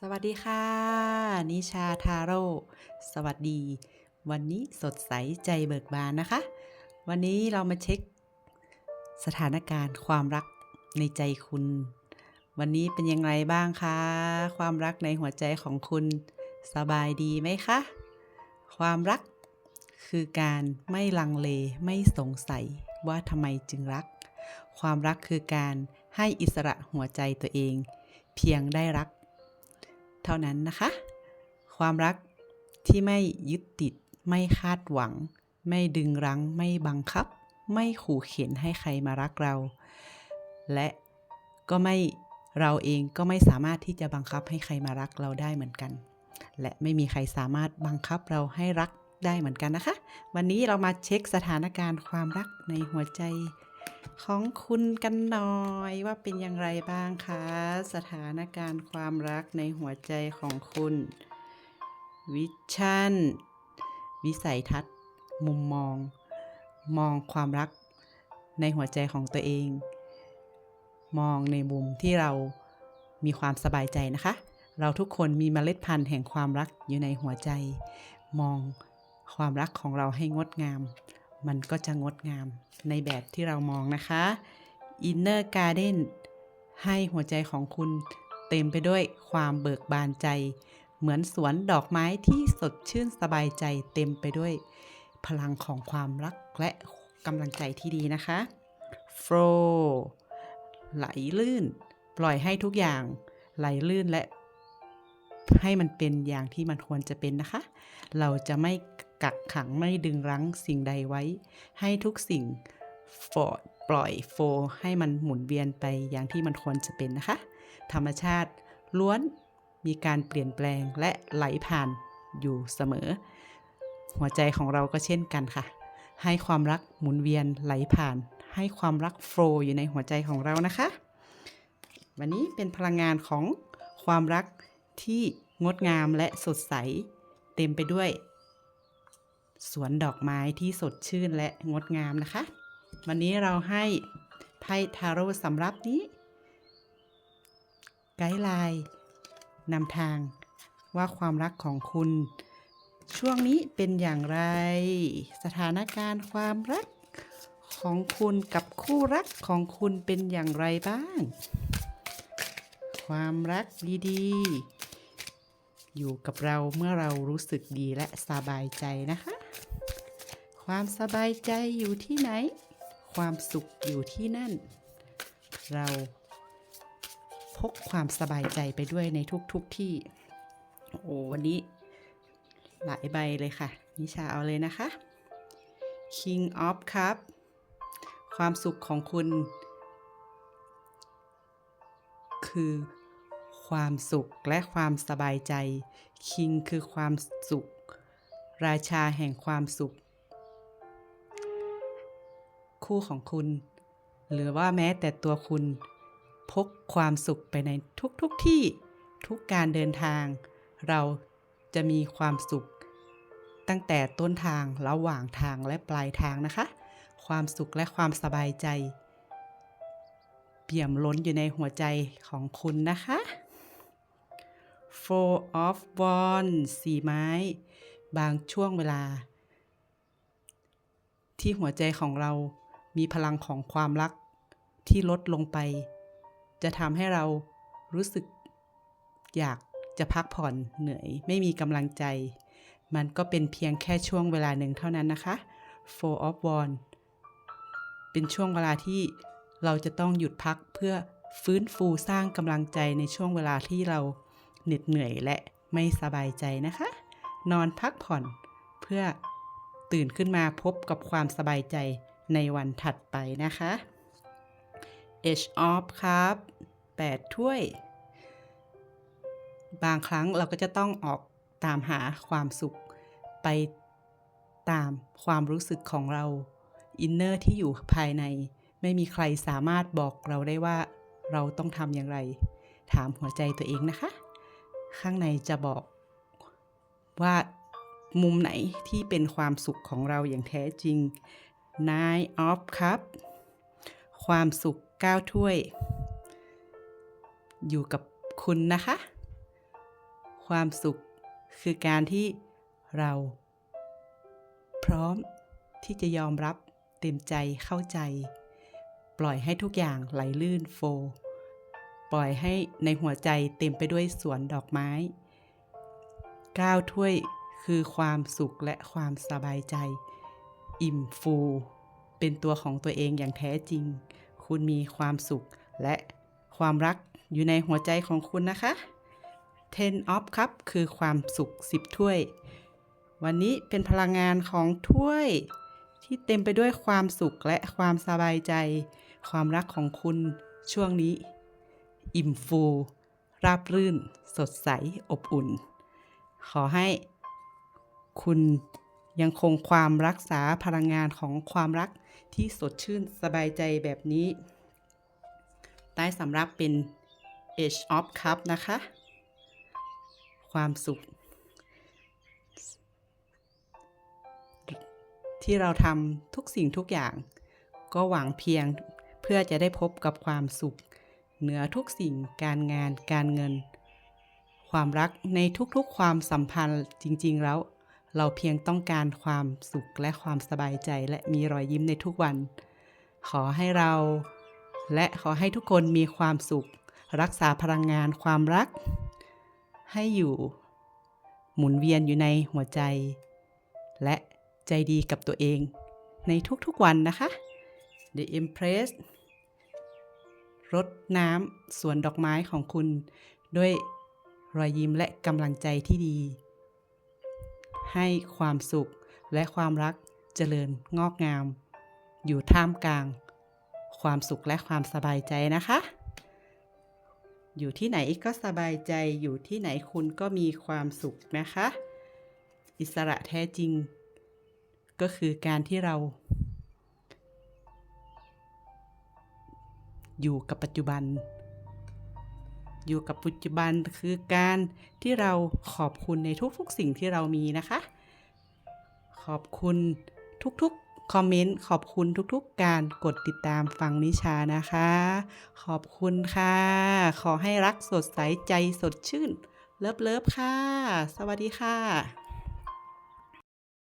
สวัสดีค่ะ นิชาทาโร่สวัสดี วันนี้สดใสใจเบิกบานนะคะ วันนี้เรามาเช็คสถานการณ์ความรักในใจคุณ วันนี้เป็นยังไงบ้างคะ ความรักในหัวใจของคุณสบายดีไหมคะ ความรักคือการไม่ลังเลไม่สงสัยว่าทำไมจึงรัก ความรักคือการให้อิสระหัวใจตัวเอง เพียงได้รัก เท่านั้นนะคะ ความรักที่ไม่ยึดติด ไม่คาดหวัง ไม่ดึงรั้ง ไม่บังคับ ไม่ขู่เข็นให้ใครมารักเรา และก็ไม่เราเองก็ไม่สามารถที่จะบังคับให้ใครมารักเราได้เหมือนกัน และไม่มีใครสามารถบังคับเราให้รักได้เหมือนกันนะคะ วันนี้เรามาเช็คสถานการณ์ความรักในหัวใจ ของคุณกันหน่อยว่าเป็นอย่างไรบ้างคะ สถานการณ์ความรักในหัวใจของคุณ วิชั่น วิสัยทัศน์ มุมมอง มองความรักในหัวใจของตัวเอง มองในมุมที่เรามีความสบายใจนะคะ เราทุกคนมีเมล็ดพันธุ์แห่งความรักอยู่ในหัวใจ มองความรักของเราให้งดงาม มันก็จะงดงามในแบบที่เรามองนะคะ Inner Garden ให้หัวใจของคุณเต็มไปด้วยความเบิกบานใจ เหมือนสวนดอกไม้ที่สดชื่นสบายใจเต็มไปด้วยพลังของความรักและกำลังใจที่ดีนะคะ Flow ไหลลื่น ปล่อยให้ทุกอย่างไหลลื่นและให้มันเป็นอย่างที่มันควรจะเป็นนะคะ เราจะไม่ กักขังไม่ดึงรั้งสิ่งใดไว้ ให้ทุกสิ่งฟอปล่อยโฟ ให้มันหมุนเวียนไปอย่างที่มันควรจะเป็นนะคะ ธรรมชาติล้วนมีการเปลี่ยนแปลงและไหลผ่านอยู่เสมอ หัวใจของเราก็เช่นกันค่ะ ให้ความรักหมุนเวียนไหลผ่าน ให้ความรักโฟอยู่ในหัวใจของเรานะคะ วันนี้เป็นพลังงานของความรักที่งดงามและสดใส เต็มไปด้วย สวนดอกไม้ที่สดชื่นและงดงามนะคะ วันนี้เราให้ไพ่ทาโร่สำรับนี้ ไกด์ไลน์นำทางว่าความรักของคุณ ช่วงนี้เป็นอย่างไร สถานการณ์ความรักของคุณกับคู่รักของคุณเป็นอย่างไรบ้าง ความรักดีๆ อยู่กับเราเมื่อเรารู้สึกดีและสบายใจนะคะ ความสบายใจอยู่ที่ไหน ความสุขอยู่ที่นั่น เราพกความสบายใจไปด้วยในทุกๆทที่ โอ้วันนี้ หลายใบเลยค่ะ นิชาเอาเลยนะคะ King of Cup ความสุขของคุณ คือความสุขและความสบายใจคิงคือความสุข ราชาแห่งความสุข คู่ของคุณ หรือว่าแม้แต่ตัวคุณ พกความสุขไปในทุกๆทที่ทุกการเดินทาง เราจะมีความสุข ตั้งแต่ต้นทางระหว่างทางและปลายทางนะคะ ความสุขและความสบายใจ เปี่ยมล้นอยู่ในหัวใจของคุณนะคะ Four of Wands สี่ไม้ บางช่วงเวลา ที่หัวใจของเรา มีพลังของความรักที่ลดลงไป จะทำให้เรารู้สึกอยากจะพักผ่อนเหนื่อย ไม่มีกำลังใจ มันก็เป็นเพียงแค่ช่วงเวลาหนึ่งเท่านั้นนะคะ Four of Wands เป็นช่วงเวลาที่เราจะต้องหยุดพักเพื่อฟื้นฟูสร้างกำลังใจในช่วงเวลาที่เราเหน็ดเหนื่อยและไม่สบายใจนะคะ นอนพักผ่อนเพื่อตื่นขึ้นมาพบกับความสบายใจ ในวันถัดไปนะคะ Edge of ครับ 8 ถ้วย บางครั้งเราก็จะต้องออกตามหาความสุขไปตามความรู้สึกของเรา อินเนอร์ที่อยู่ภายใน ไม่มีใครสามารถบอกเราได้ว่าเราต้องทำอย่างไร ถามหัวใจตัวเองนะคะ ข้างในจะบอกว่ามุมไหนที่เป็นความสุขของเราอย่างแท้จริง Nine of Cup ความสุข 9 ถ้วย อยู่กับคุณนะคะ ความสุขคือการที่เรา พร้อมที่จะยอมรับเต็มใจเข้าใจ ปล่อยให้ทุกอย่างไหลลื่นโฟล์ปล่อยให้ในหัวใจเต็มไปด้วยสวนดอกไม้ก้าวถ้วยคือความสุขและความสบายใจ อิ่มฟู เป็นตัวของตัวเองอย่างแท้จริง คุณมีความสุขและความรักอยู่ในหัวใจของคุณนะคะ Ten of Cup คือความสุข 10 ถ้วย วันนี้เป็นพลังงานของถ้วย ที่เต็มไปด้วยความสุขและความสบายใจ ความรักของคุณช่วงนี้ อิ่มฟู ราบรื่น สดใส อบอุ่น ขอให้คุณ ยังคงความรักษาพลังงานของความรักที่สดชื่นสบายใจแบบนี้ ใต้สำรับเป็น Age of Cup นะคะ ความสุข ที่เราทำทุกสิ่งทุกอย่าง ก็หวังเพียงเพื่อจะได้พบกับความสุข เหนือทุกสิ่งการงานการเงิน ความรักในทุกๆความสัมพันธ์จริง ๆ แล้ว เราเพียงต้องการความสุขและความสบายใจและมีรอยยิ้มในทุกวัน ขอให้เรา และขอให้ทุกคนมีความสุข รักษาพลังงานความรัก ให้อยู่ หมุนเวียนอยู่ในหัวใจ และใจดีกับตัวเอง ในทุกๆวันนะคะ The Empress รดน้ำสวนดอกไม้ของคุณ ด้วยรอยยิ้มและกำลังใจที่ดี ให้ความสุขและความรักเจริญงอกงาม อยู่ท่ามกลาง ความสุขและความสบายใจนะคะ อยู่ที่ไหนก็สบายใจอยู่ที่ไหนคุณก็มีความสุขนะคะ อิสระแท้จริง ก็คือการที่เรา อยู่กับปัจจุบัน อยู่กับปัจจุบันคือการที่เราขอบคุณในทุกๆสิ่งที่เรามีนะคะ ขอบคุณทุกๆคอมเมนต์ขอบคุณทุกๆ การกดติดตามฟังนิชานะคะ ขอบคุณค่ะ ขอให้รักสดใสใจสดชื่น เลิฟเลิฟค่ะ สวัสดีค่ะ